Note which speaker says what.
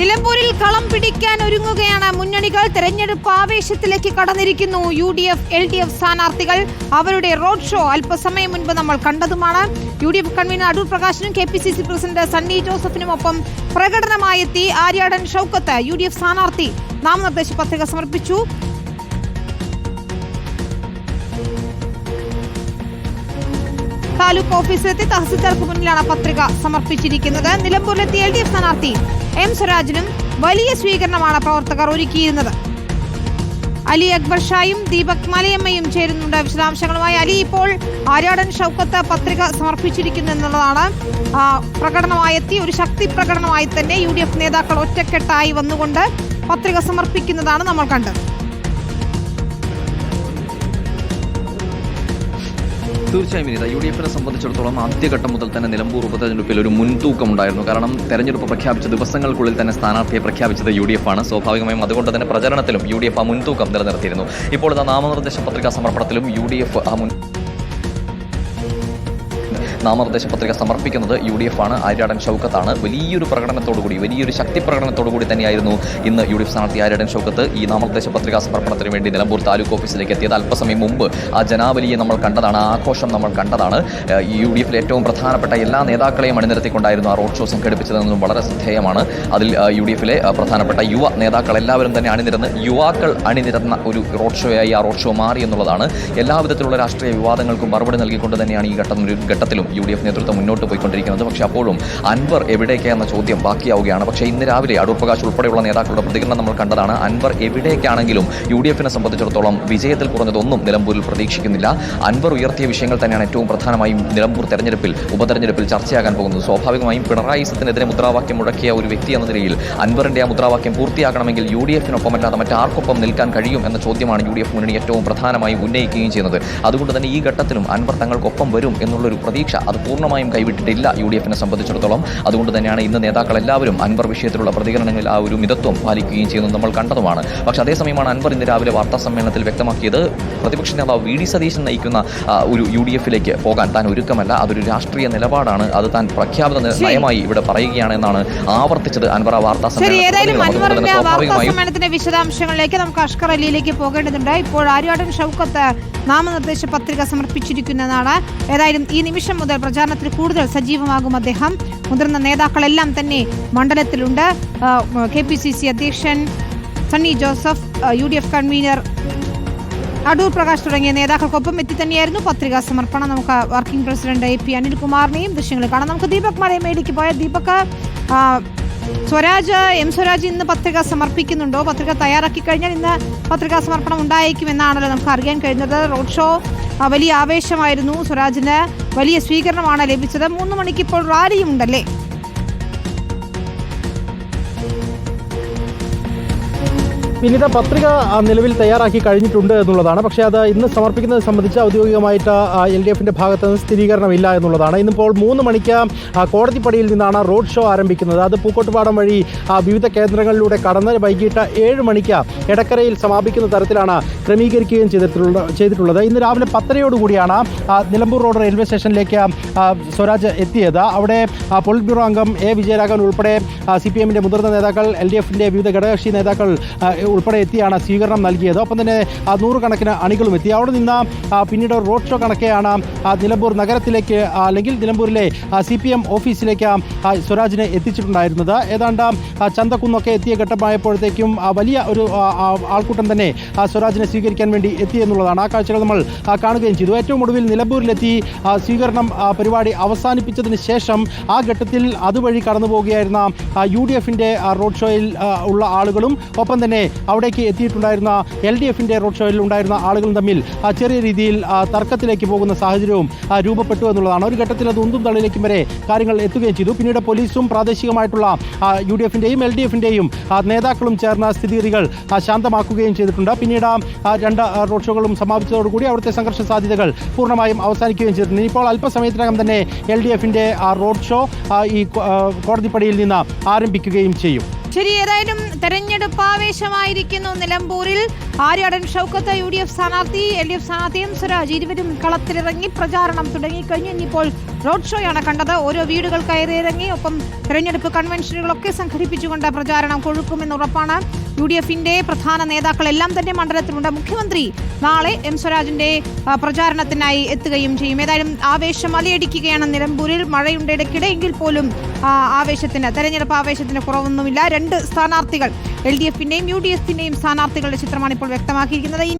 Speaker 1: നിലമ്പൂരിൽ കളം പിടിക്കാൻ ഒരുങ്ങുകയാണ്. മുന്നണികൾ തെരഞ്ഞെടുപ്പ് ആവേശത്തിലേക്ക് കടന്നിരിക്കുന്നു. U D F L D F സ്ഥാനാർത്ഥികൾ അവരുടെ റോഡ് ഷോ അല്പസമയം മുൻപ് നമ്മൾ കണ്ടതുമാണ്. U D F convenor Adoor പ്രകാശിനും K P C C president Sunny ജോസഫിനുമൊപ്പം പ്രകടനമായെത്തി Aryadan Shoukath U D F സ്ഥാനാർത്ഥി. നാമനിർദ്ദേശ പത്രിക സമർപ്പിച്ചു. താലൂക്ക് ഓഫീസിലെത്തി തഹസിൽദാർക്ക് മുന്നിലാണ് പത്രിക സമർപ്പിച്ചിരിക്കുന്നത്. നിലമ്പൂരിലെത്തിയ എൽ ഡി എഫ് സ്ഥാനാർത്ഥി എം സ്വരാജിനും വലിയ സ്വീകരണമാണ് പ്രവർത്തകർ ഒരുക്കിയിരുന്നത്. അലി അക്ബർ ഷായും ദീപക് മലയമ്മയും ചേരുന്നുണ്ട്. വിശദാംശങ്ങളുമായി അലി ഇപ്പോൾ ആര്യാടൻ ഷൗക്കത്ത് പത്രിക സമർപ്പിച്ചിരിക്കുന്നു എന്നുള്ളതാണ്. പ്രകടനമായെത്തി. ഒരു ശക്തി പ്രകടനമായി തന്നെ യു നേതാക്കൾ ഒറ്റക്കെട്ടായി വന്നുകൊണ്ട് പത്രിക സമർപ്പിക്കുന്നതാണ് നമ്മൾ കണ്ടത്.
Speaker 2: തീർച്ചയായും വിനീത യു ഡി എഫിനെ സംബന്ധിച്ചിടത്തോളം ആദ്യഘട്ടം മുതൽ തന്നെ നിലമ്പൂർ ഉപതെരഞ്ഞെടുപ്പിൽ ഒരു മുൻതൂക്കം ഉണ്ടായിരുന്നു കാരണം തെരഞ്ഞെടുപ്പ് പ്രഖ്യാപിച്ച ദിവസങ്ങൾക്കുള്ളിൽ തന്നെ സ്ഥാനാർത്ഥിയെ പ്രഖ്യാപിച്ചത് യു ഡി എഫ് ആണ്. സ്വാഭാവികമായും അതുകൊണ്ട് തന്നെ പ്രചരണത്തിലും യു ഡി എഫ് ആ മുൻതൂക്കം നിലനിർത്തിയിരുന്നു. ഇപ്പോൾ നാമനിർദ്ദേശ പത്രികാ സമർപ്പണത്തിലും യു ഡി എഫ് ആ മുൻ നാമനിർദ്ദേശ പത്രിക സമർപ്പിക്കുന്നത് യു ഡി എഫ് ആണ്. ആര്യാടൻ ഷൗക്കത്താണ്. വലിയൊരു പ്രകടനത്തോടുകൂടി വലിയൊരു ശക്തി പ്രകടനത്തോടുകൂടി തന്നെയായിരുന്നു ഇന്ന് യു ഡി എഫ് സ്ഥാനാർത്ഥി ആര്യാടൻ ഷൗക്കത്ത് ഈ നാമനിർദ്ദേശ പത്രികാ സമർപ്പണത്തിന് വേണ്ടി നിലമ്പൂർ താലൂക്ക് ഓഫീസിലേക്ക് എത്തിയത്. അല്പസമയം മുമ്പ് ആ ജനാവലിയെ നമ്മൾ കണ്ടതാണ് ആ ആഘോഷം നമ്മൾ കണ്ടതാണ്. യു ഡി എഫിലെ ഏറ്റവും പ്രധാനപ്പെട്ട എല്ലാ നേതാക്കളെയും അണിനിരത്തിക്കൊണ്ടായിരുന്നു ആ റോഡ് ഷോ സംഘടിപ്പിച്ചതെന്നും വളരെ ശ്രദ്ധേയമാണ്. അതിൽ യു ഡി എഫിലെ പ്രധാനപ്പെട്ട യുവ നേതാക്കൾ എല്ലാവരും തന്നെ അണിനിരന്ന് യുവാക്കൾ അണിനിരന്ന ഒരു റോഡ് ഷോയായി ആ റോഡ് ഷോ മാറി എന്നുള്ളതാണ്. എല്ലാവിധത്തിലുള്ള രാഷ്ട്രീയ വിവാദങ്ങൾക്കും മറുപടി നൽകിക്കൊണ്ട് തന്നെയാണ് ഈ ഘട്ടം ഘട്ടത്തിലും യു ഡി എഫ് നേതൃത്വം മുന്നോട്ട് പോയിക്കൊണ്ടിരിക്കുന്നത്. പക്ഷേ അപ്പോഴും അൻവർ എവിടേക്ക് എന്ന ചോദ്യം ബാക്കിയാവുകയാണ്. പക്ഷേ ഇന്ന് രാവിലെ അടൂർ പ്രകാശ് ഉൾപ്പെടെയുള്ള നേതാക്കളുടെ പ്രതികരണം നമ്മൾ കണ്ടതാണ്. അൻവർ എവിടേക്കാണെങ്കിലും യു ഡി എഫിനെ സംബന്ധിച്ചിടത്തോളം വിജയത്തിൽ കുറഞ്ഞതൊന്നും നിലമ്പൂരിൽ പ്രതീക്ഷിക്കുന്നില്ല. അൻവർ ഉയർത്തിയ വിഷയങ്ങൾ തന്നെയാണ് ഏറ്റവും പ്രധാനമായും നിലമ്പൂർ തെരഞ്ഞെടുപ്പിൽ ഉപതെരഞ്ഞെടുപ്പിൽ ചർച്ചയാകാൻ പോകുന്നത്. സ്വാഭാവികമായും പിണറായി സത്തിനെതിരെ മുദ്രാവാക്യം മുഴക്കിയ ഒരു വ്യക്തി എന്ന നിലയിൽ അൻവറിന്റെ ആ മുദ്രാവാക്യം പൂർത്തിയാക്കണമെങ്കിൽ യു ഡി എഫിനൊപ്പമല്ലാതെ മറ്റാർക്കൊപ്പം നിൽക്കാൻ കഴിയും എന്ന ചോദ്യമാണ് യു ഡി എഫ് മുന്നണി ഏറ്റവും പ്രധാനമായും ഉന്നയിക്കുകയും ചെയ്യുന്നത്. അതുകൊണ്ട് തന്നെ ഈ ഘട്ടത്തിലും അൻവർ തങ്ങൾക്കൊപ്പം വരും എന്നുള്ളൊരു പ്രതീക്ഷ അത് പൂർണമായും കൈവിട്ടിട്ടില്ല യു ഡി എഫിനെ സംബന്ധിച്ചിടത്തോളം. അതുകൊണ്ട് തന്നെയാണ് ഇന്ന് നേതാക്കൾ എല്ലാവരും അൻവർ വിഷയത്തിലുള്ള പ്രതികരണങ്ങളിൽ ആ ഒരു മിതത്വം പാലിക്കുകയും ചെയ്യുന്നത് നമ്മൾ കണ്ടതുമാണ്. പക്ഷേ അതേസമയമാണ് അൻവർ ഇന്ന് രാവിലെ വാർത്താ സമ്മേളനത്തിൽ വ്യക്തമാക്കിയത് പ്രതിപക്ഷ നേതാവ് വി ഡി സതീശൻ നയിക്കുന്ന ഒരു യു ഡി എഫിലേക്ക് പോകാൻ താൻ ഒരുക്കമല്ല അതൊരു രാഷ്ട്രീയ നിലപാടാണ് അത് താൻ പ്രഖ്യാപിത നയമായി ഇവിടെ പറയുകയാണ് എന്നാണ് ആവർത്തിച്ചത് അൻവർ ആ വാർത്താ
Speaker 1: സമ്മേളനത്തിന്റെ വിശദാംശങ്ങളിലേക്ക് നമുക്ക് അഷ്കർ അലിയിലേക്ക് പോകേണ്ടതുണ്ട്. ഇപ്പോൾ ആര്യാടൻ ഷൗക്കത്ത് നാമനിർദ്ദേശ പത്രിക സമർപ്പിച്ചിരിക്കുന്നതാണ്. ഏതായാലും ഈ നിമിഷം മുതൽ പ്രചാരണത്തിൽ കൂടുതൽ സജീവമാകും അദ്ദേഹം. മുതിർന്ന നേതാക്കളെല്ലാം തന്നെ മണ്ഡലത്തിലുണ്ട്. കെ പി സി സി അധ്യക്ഷൻ Sunny Joseph U D F convenor Adoor Prakash തുടങ്ങിയ നേതാക്കൾക്കൊപ്പം എത്തി തന്നെയായിരുന്നു പത്രികാ സമർപ്പണം. നമുക്ക് വർക്കിംഗ് പ്രസിഡന്റ് എ പി അനിൽകുമാറിനെയും ദൃശ്യങ്ങൾ കാണാം. നമുക്ക് ദീപക് മലയമേടിക്ക് പോയ ദീപക് സ്വരാജ് എം സ്വരാജ് ഇന്ന് പത്രിക സമർപ്പിക്കുന്നുണ്ടോ? പത്രിക തയ്യാറാക്കി കഴിഞ്ഞാൽ ഇന്ന് പത്രികാ സമർപ്പണം ഉണ്ടായേക്കുമെന്നാണല്ലോ നമുക്ക് അറിയാൻ കഴിഞ്ഞത് റോഡ് ഷോ വലിയ ആവേശമായിരുന്നു സ്വരാജിന്. വലിയ സ്വീകരണമാണ് ലഭിച്ചത്. മൂന്ന് മണിക്ക് ഇപ്പോൾ റാലിയും ഉണ്ടല്ലേ
Speaker 3: വിനിത പത്രിക നിലവിൽ തയ്യാറാക്കി കഴിഞ്ഞിട്ടുണ്ട് എന്നുള്ളതാണ്. പക്ഷേ അത് ഇന്ന് സമർപ്പിക്കുന്നത് സംബന്ധിച്ച് ഔദ്യോഗികമായിട്ട് എൽ ഡി എഫിന്റെ ഭാഗത്ത് നിന്ന് സ്ഥിരീകരണമില്ല എന്നുള്ളതാണ്. ഇന്നിപ്പോൾ മൂന്ന് മണിക്ക് കോടതിപ്പടിയിൽ നിന്നാണ് റോഡ് ഷോ ആരംഭിക്കുന്നത്. അത് പൂക്കോട്ടുപാടം വഴി വിവിധ കേന്ദ്രങ്ങളിലൂടെ കടന്ന് വൈകിട്ട് ഏഴ് മണിക്ക് എടക്കരയിൽ സമാപിക്കുന്ന തരത്തിലാണ് ക്രമീകരിക്കുകയും ചെയ്തിട്ടുള്ള ചെയ്തിട്ടുള്ളത്. ഇന്ന് രാവിലെ പത്തരയോടുകൂടിയാണ് നിലമ്പൂർ റോഡ് റെയിൽവേ സ്റ്റേഷനിലേക്ക് സ്വരാജ് എത്തിയത്. അവിടെ പോളിറ്റ് ബ്യൂറോ അംഗം എ. വിജയരാഘവൻ ഉൾപ്പെടെ സി പി എമ്മിന്റെ മുതിർന്ന നേതാക്കൾ എൽ ഡി എഫിന്റെ വിവിധ ഘടകകക്ഷി നേതാക്കൾ ഉൾപ്പെടെ എത്തിയാണ് സ്വീകരണം നൽകിയത്. ഒപ്പം തന്നെ നൂറുകണക്കിന് അണികളും എത്തി. അവിടെ നിന്ന് പിന്നീട് റോഡ് ഷോ കണക്കെയാണ് നിലമ്പൂർ നഗരത്തിലേക്ക് അല്ലെങ്കിൽ നിലമ്പൂരിലെ സി പി എം ഓഫീസിലേക്ക് സ്വരാജിനെ എത്തിച്ചിട്ടുണ്ടായിരുന്നത്. ഏതാണ്ട് ചന്തക്കുന്നൊക്കെ എത്തിയ ഘട്ടമായപ്പോഴത്തേക്കും വലിയ ഒരു ആൾക്കൂട്ടം തന്നെ സ്വരാജിനെ സ്വീകരിക്കാൻ വേണ്ടി എത്തി എന്നുള്ളതാണ് ആ കാഴ്ചകൾ നമ്മൾ കാണുകയും ചെയ്തു. ഏറ്റവും ഒടുവിൽ നിലമ്പൂരിലെത്തി സ്വീകരണം പരിപാടി അവസാനിപ്പിച്ചതിന് ശേഷം ആ ഘട്ടത്തിൽ അതുവഴി കടന്നു പോവുകയായിരുന്ന യു ഡി എഫിന്റെ റോഡ് ഷോയിൽ ഉള്ള ആളുകളും ഒപ്പം തന്നെ അവിടേക്ക് എത്തിയിട്ടുണ്ടായിരുന്ന എൽ ഡി എഫിന്റെ റോഡ് ഷോയിൽ ഉണ്ടായിരുന്ന ആളുകളും തമ്മിൽ ചെറിയ രീതിയിൽ തർക്കത്തിലേക്ക് പോകുന്ന സാഹചര്യവും രൂപപ്പെട്ടു എന്നുള്ളതാണ്. ഒരു ഘട്ടത്തിൽ അത് ഉന്തും തള്ളിലേക്കും വരെ കാര്യങ്ങൾ എത്തുകയും ചെയ്തു. പിന്നീട് പോലീസും പ്രാദേശികമായിട്ടുള്ള യു ഡി എഫിന്റെയും എൽ ഡി എഫിന്റെയും നേതാക്കളും ചേർന്ന സ്ഥിതിഗതികൾ ശാന്തമാക്കുകയും ചെയ്തിട്ടുണ്ട്. പിന്നീട് രണ്ട് റോഡ് ഷോകളും സമാപിച്ചതോടുകൂടി അവിടുത്തെ സംഘർഷ സാധ്യതകൾ പൂർണമായും അവസാനിക്കുകയും ചെയ്തിട്ടുണ്ട്. ഇപ്പോൾ അല്പസമയത്തിനകം തന്നെ എൽ ഡി എഫിന്റെ റോഡ് ഷോ ഈ കോടതിപ്പടിയിൽ നിന്ന് ആരംഭിക്കുകയും ചെയ്യും.
Speaker 1: ശരി ഏതായാലും തെരഞ്ഞെടുപ്പ് ആവേശമായിരിക്കുന്നു. നിലമ്പൂരിൽ Aryadan Shoukath U D F സ്ഥാനാർത്ഥി എൽ ഡി എഫ് സ്ഥാനാർത്ഥിയും സ്വരാജ് ഇരുവരും കളത്തിലിറങ്ങി പ്രചാരണം തുടങ്ങിക്കഴിഞ്ഞു. ഇനിയിപ്പോൾ റോഡ് ഷോയാണ് കണ്ടത്. ഓരോ വീടുകൾ കയറിയിറങ്ങി ഒപ്പം തെരഞ്ഞെടുപ്പ് കൺവെൻഷനുകളൊക്കെ സംഘടിപ്പിച്ചുകൊണ്ട് പ്രചാരണം കൊഴുക്കുമെന്ന് ഉറപ്പാണ്. യു ഡി എഫിന്റെ പ്രധാന നേതാക്കളെല്ലാം തന്നെ മണ്ഡലത്തിലുണ്ട്. മുഖ്യമന്ത്രി നാളെ എം സ്വരാജിന്റെ പ്രചാരണത്തിനായി എത്തുകയും ചെയ്യും. ഏതായാലും ആവേശം അലയടിക്കുകയാണ് നിലമ്പൂരിൽ. മഴയുണ്ട് ഇടയ്ക്കിടെ എങ്കിൽ പോലും ആവേശത്തിന് തെരഞ്ഞെടുപ്പ് ആവേശത്തിന് കുറവൊന്നുമില്ല. രണ്ട് സ്ഥാനാർത്ഥികൾ എൽ ഡി എഫിന്റെയും യു ഡി എഫിന്റെയും സ്ഥാനാർത്ഥികളുടെ ചിത്രമാണ് ഇപ്പോൾ വ്യക്തമാക്കിയിരിക്കുന്നത്.